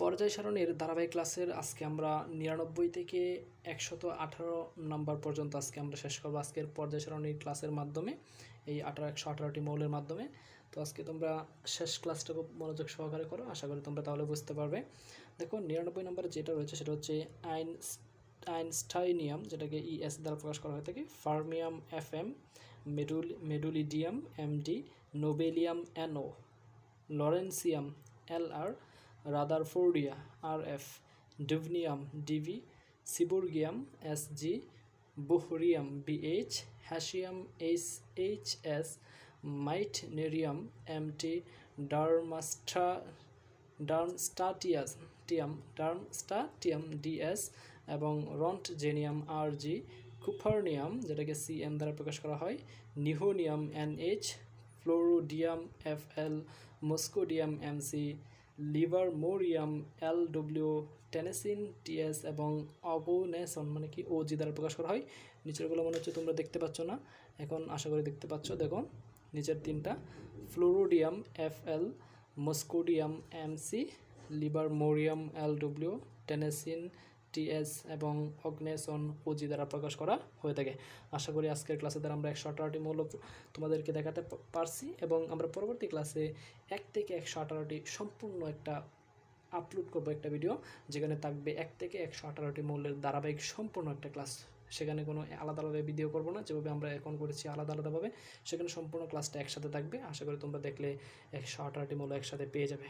পর্যায় সারণীর ধারাবাহিক ক্লাসের আজকে আমরা নিরানব্বই থেকে একশত আঠারো নম্বর পর্যন্ত আজকে আমরা শেষ করব আজকের পর্যায় সারণীর ক্লাসের মাধ্যমে, এই আঠারো, একশো আঠারোটি মৌলের মাধ্যমে। তো আজকে তোমরা শেষ ক্লাসটা খুব মনোযোগ সহকারে করো, আশা করি তোমরা তাহলে বুঝতে পারবে। দেখো, নিরানব্বই নম্বরে যেটা রয়েছে সেটা হচ্ছে আইন, আইনস্টাইনিয়াম, যেটাকে ইএস দ্বারা প্রকাশ করা হয়ে থাকে fermium F M মেডুল, mendelevium M D nobelium N O lawrencium L R rutherfordium, R F dubnium D V seaborgium, S G, bohrium B H hassium, H H S, meitnerium, M T ডার্মাস্ট্রা ডার্মস্টাটিয়াস, টিয়াম, darmstadtium DS এবং roentgenium, আর জি কুফার্নিয়াম যেটাকে C M দ্বারা প্রকাশ করা হয়, nihonium, N H, flerovium, F L, moscovium MC livermorium L W tennessine, TS এবং অবোনেসন মানে কি, ও জি দ্বারা প্রকাশ করা হয়। নিচেরগুলো মনে হচ্ছে তোমরা দেখতে পাচ্ছ না। এখন আশা করি দেখতে পাচ্ছ। দেখো, নিচের তিনটা। Flerovium F L moscovium, MC L W tennessine TS এবং অগ্নেসন ওজি দ্বারা প্রকাশ করা হয়ে থাকে। আশা করি আজকের ক্লাসে দ্বারা আমরা একশো আঠারোটি মূল্য তোমাদেরকে দেখাতে পারছি এবং আমরা পরবর্তী ক্লাসে এক থেকে একশো আঠারোটি সম্পূর্ণ একটা আপলোড করব একটা ভিডিও যেখানে থাকবে এক থেকে একশো আঠারোটি মূল্যের ধারাবাহিক সম্পূর্ণ একটা ক্লাস সেখানে কোনো আলাদা আলাদা ভিডিও করব না, যেভাবে আমরা এখন করেছি আলাদা আলাদাভাবে সেখানে সম্পূর্ণ ক্লাসটা একসাথে থাকবে। আশা করি তোমরা দেখলে একশো আঠারোটি মূল্য একসাথে পেয়ে যাবে।